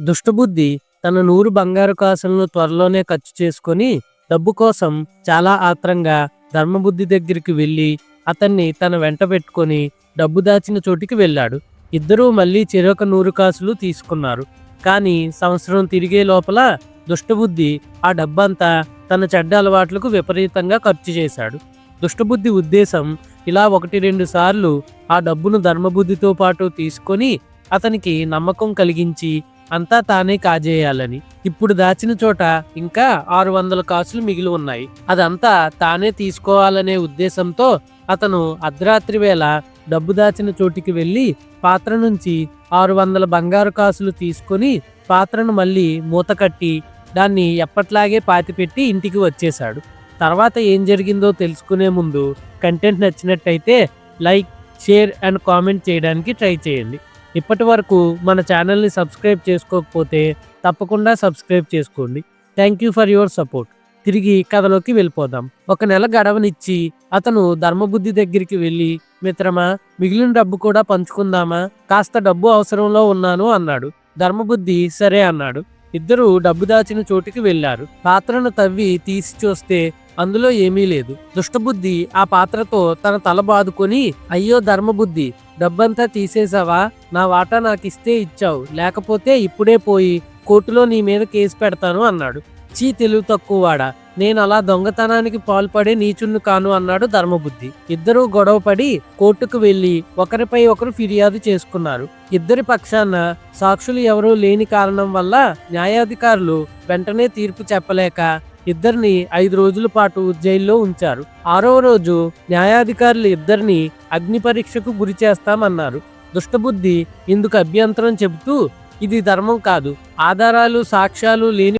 దుష్టబుద్ధి తన నూరు బంగారు కాసులను త్వరలోనే ఖర్చు చేసుకొని డబ్బు కోసం చాలా ఆత్రంగా ధర్మబుద్ధి దగ్గరికి వెళ్ళి అతన్ని తన వెంట పెట్టుకొని డబ్బు దాచిన చోటికి వెళ్ళాడు. ఇద్దరూ మళ్ళీ చెరొక నూరు కాసులు తీసుకున్నారు. కానీ సంవత్సరం తిరిగే లోపల దుష్టబుద్ధి ఆ డబ్బంతా తన చెడ్డ అలవాట్లకు విపరీతంగా ఖర్చు చేశాడు. దుష్టబుద్ధి ఉద్దేశం ఇలా ఒకటి రెండు సార్లు ఆ డబ్బును ధర్మబుద్ధితో పాటు తీసుకొని అతనికి నమ్మకం కలిగించి అంతా తానే కాజేయాలని. ఇప్పుడు దాచిన చోట ఇంకా ఆరు వందల కాసులు మిగిలి ఉన్నాయి. అదంతా తానే తీసుకోవాలనే ఉద్దేశంతో అతను అర్ధరాత్రి వేళ డబ్బు దాచిన చోటికి వెళ్ళి పాత్ర నుంచి ఆరు వందల బంగారు కాసులు తీసుకొని పాత్రను మళ్ళీ మూత కట్టి దాన్ని ఎప్పట్లాగే పాతిపెట్టి ఇంటికి వచ్చేశాడు. తర్వాత ఏం జరిగిందో తెలుసుకునే ముందు కంటెంట్ నచ్చినట్టయితే లైక్ షేర్ అండ్ కామెంట్ చేయడానికి ట్రై చేయండి. ఇప్పటి వరకు మన ఛానల్ని సబ్స్క్రైబ్ చేసుకోకపోతే తప్పకుండా సబ్స్క్రైబ్ చేసుకోండి. Thank you for your support. తిరిగి కథలోకి వెళ్ళిపోదాం. ఒక నెల గడవనిచ్చి అతను ధర్మబుద్ధి దగ్గరికి వెళ్ళి మిత్రమా మిగిలిన డబ్బు కూడా పంచుకుందామా? కాస్త డబ్బు అవసరంలో ఉన్నాను అన్నాడు. ధర్మబుద్ధి సరే అన్నాడు. ఇద్దరు డబ్బు దాచిన చోటికి వెళ్ళారు పాత్రను తవ్వి తీసి చూస్తే అందులో ఏమీ లేదు. దుష్టబుద్ధి ఆ పాత్రతో తన తల బాదుకొని అయ్యో ధర్మబుద్ధి డబ్బంతా తీసేసావా నా వాటా నాకిస్తే ఇచ్చావు. లేకపోతే ఇప్పుడే పోయి కోర్టులో నీ మీద కేసు పెడతాను అన్నాడు. చీ తెలివి తక్కువవాడా. నేను అలా దొంగతనానికి పాల్పడే నీచున్ను కాను అన్నాడు ధర్మబుద్ధి. ఇద్దరూ గొడవపడి కోర్టుకు వెళ్ళి ఒకరిపై ఒకరు ఫిర్యాదు చేసుకున్నారు. ఇద్దరి పక్షాన సాక్షులు ఎవరూ లేని కారణం వల్ల న్యాయాధికారులు వెంటనే తీర్పు చెప్పలేక ఇద్దరిని ఐదు రోజుల పాటు జైల్లో ఉంచారు. ఆరవ రోజు న్యాయాధికారులు ఇద్దరిని అగ్ని పరీక్షకు గురి చేస్తామన్నారు. దుష్టబుద్ధి ఇందుకు అభ్యంతరం చెబుతూ ఇది ధర్మం కాదు. ఆధారాలు సాక్ష్యాలు లేని